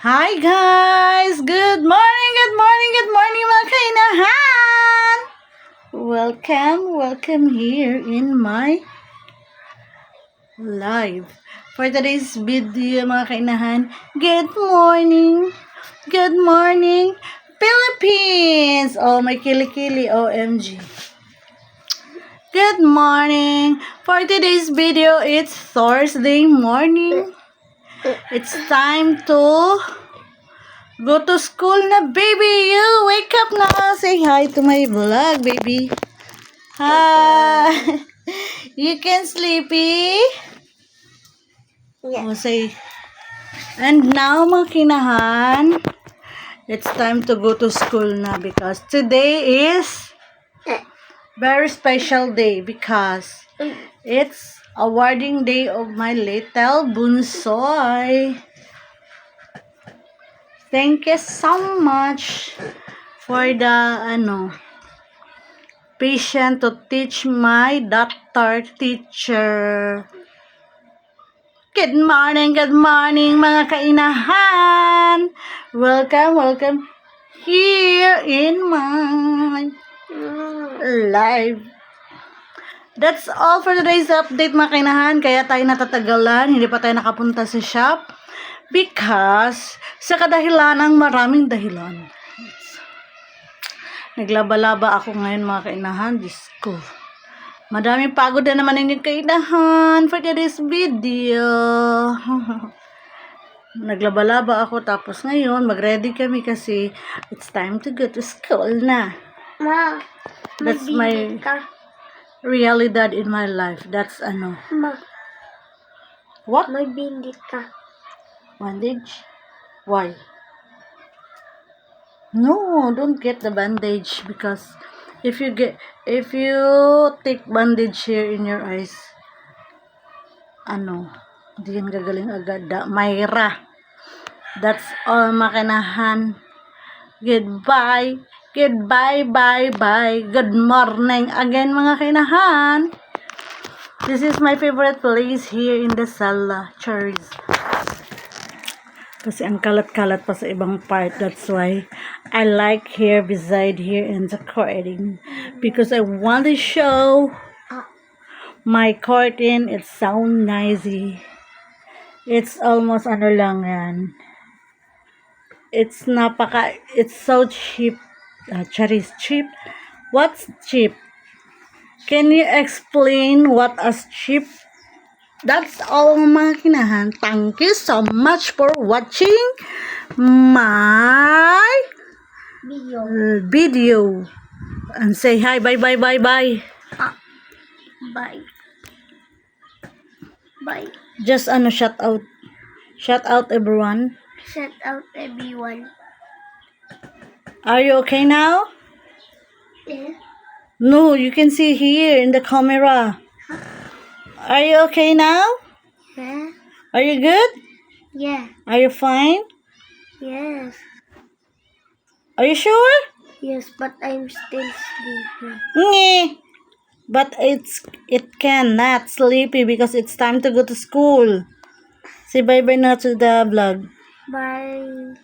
Hi guys! Good morning, good morning, good morning mga! Welcome, welcome here in my live. For today's video mga kainahan, good morning, good morning, Philippines! Oh, may kilikili, OMG. Good morning! For today's video, it's Thursday morning. It's time to go to school na, baby. You wake up na. Say hi to my vlog, baby. Hi. You can sleepy? Yeah. Oh, say. And now, mga kinahan, it's time to go to school na because today is very special day because it's awarding day of my little bunsoy. Thank you so much for the ano patient to teach my doctor teacher. Good morning, good morning mga kainahan. Welcome, welcome here in my live. That's all for today's update mga kainahan. Kaya tayo natatagalan. Hindi pa tayo nakapunta sa shop. Because sa kadahilan ng maraming dahilan. Naglaba-laba ako ngayon mga kainahan. Diyos ko. Madaming pagod na naman yung kainahan for today's video. Naglaba-laba ako tapos ngayon mag-ready kami kasi it's time to go to school na. Ma, That's my- ka. Realidad in my life. That's ano. Ma, What? may bindit ka. Bandage? Why? No, don't get the bandage because if you get if you take bandage here in your eyes, ano, di yan gagaling agad. Da, Mayra. That's all makinahan. Goodbye. Goodbye, bye, bye. Good morning again mga kinahan. This is my favorite place here in the sala, Cherries. Kasi ang kalat-kalat pa sa ibang part. That's why I like here beside here in the curtain. Because I want to show my curtain. It's so nicey. It's almost ano lang yan. It's napaka, it's so cheap. Uh, cherries cheap. What's cheap? Can you explain what is cheap? That's all mga kinahan. Thank you so much for watching my Video. video. And say hi, bye, bye, bye, bye. Bye. Bye. Just ano, shout out. Shout out everyone. Shout out everyone. Are you okay now? Yeah. No, you can see here in the camera. Are you okay now? Yeah. Are you good? Yeah. Are you fine? Yes. Are you sure? Yes, but I'm still sleepy. Nge. But it's it cannot sleepy because it's time to go to school. Say bye bye now to the vlog. Bye.